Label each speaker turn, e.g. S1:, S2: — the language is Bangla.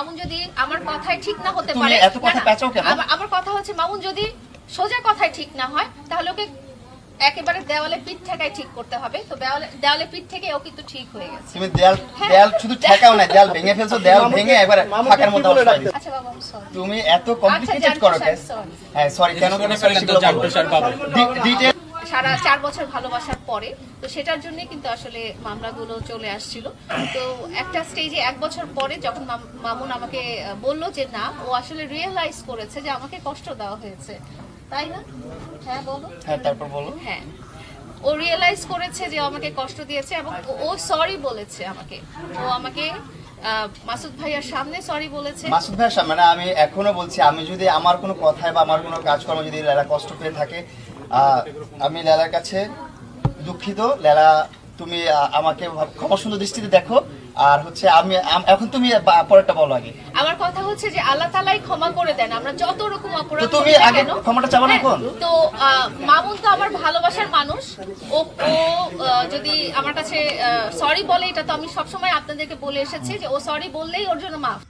S1: মামুন যদি আমার কথায় ঠিক না হতে
S2: তুমি
S1: পারে
S2: এত কথা পেঁচাও কেন?
S1: আমার- কথা হচ্ছে মামুন যদি সোজা কথায় ঠিক না হয় তাহলে ওকে একেবারে দেওয়ালে পিঠ ঠেকায় ঠিক করতে হবে তো দেওয়ালে দেওয়ালে পিঠ থেকে ও কিন্তু ঠিক হয়ে গেছে
S2: তুমি দেয়াল
S1: হ্যাঁ।
S2: দেয়াল শুধু ঠেকাও না দেয়াল ভেঙে ফেলছো দেয়াল ভেঙে একবার ফাঁকার? দিছো।
S1: আচ্ছা বাবা
S2: তুমি এত কমপ্লিকেটেড
S1: জানতো
S2: করো। হ্যাঁ সরি কেন কেন sorry সেগুলো বলো ডিটেল
S1: সারা চার বছর ভালোবাসার পরে। তো সেটার জন্যই কিন্তু আসলে মামলাগুলো চলে আসছিল। তো একটা স্টেজে এক বছর পরে যখন মামুন আমাকে বলল যে না ও আসলে রিয়েলাইজ করেছে যে আমাকে কষ্ট দেওয়া হয়েছে। তাই না? হ্যাঁ বলো।
S2: হ্যাঁ তারপর বলো।
S1: হ্যাঁ। ও রিয়েলাইজ করেছে যে আমাকে কষ্ট দিয়েছে এবং ও- ও সরি বলেছে আমাকে। ও আমাকে মাসুদ ভাইয়ার সামনে সরি বলেছে।
S2: মাসুদ ভাইয়ার সামনে মানে আমি এখনও বলছি, আমি যদি আমার কোনো কথায় বা আমার কোনো কাজকর্ম যদি লেলা কষ্ট পেয়ে থাকে আমি লেলার কাছে দুঃখিত। লেলা, তুমি আমাকে ক্ষমা সুন্দর দৃষ্টিতে দেখো। আর হচ্ছে আমি এখন তুমি পরেরটা বলো আগে।
S1: আমার কথা হচ্ছে যে আল্লাহ তালাই ক্ষমা করে দেন আমরা যত রকম অপরাধ
S2: তুমি আগে ক্ষমাটা চাও না
S1: হ্যাঁ,
S2: এখন?
S1: তো মামুন তো আমার ভালোবাসার মানুষ। ও ও যদি আমার কাছে সরি বলে এটা তো আমি সবসময় আপনাদেরকে বলে এসেছি যে ও সরি বললেই ওর জন্য মাফ।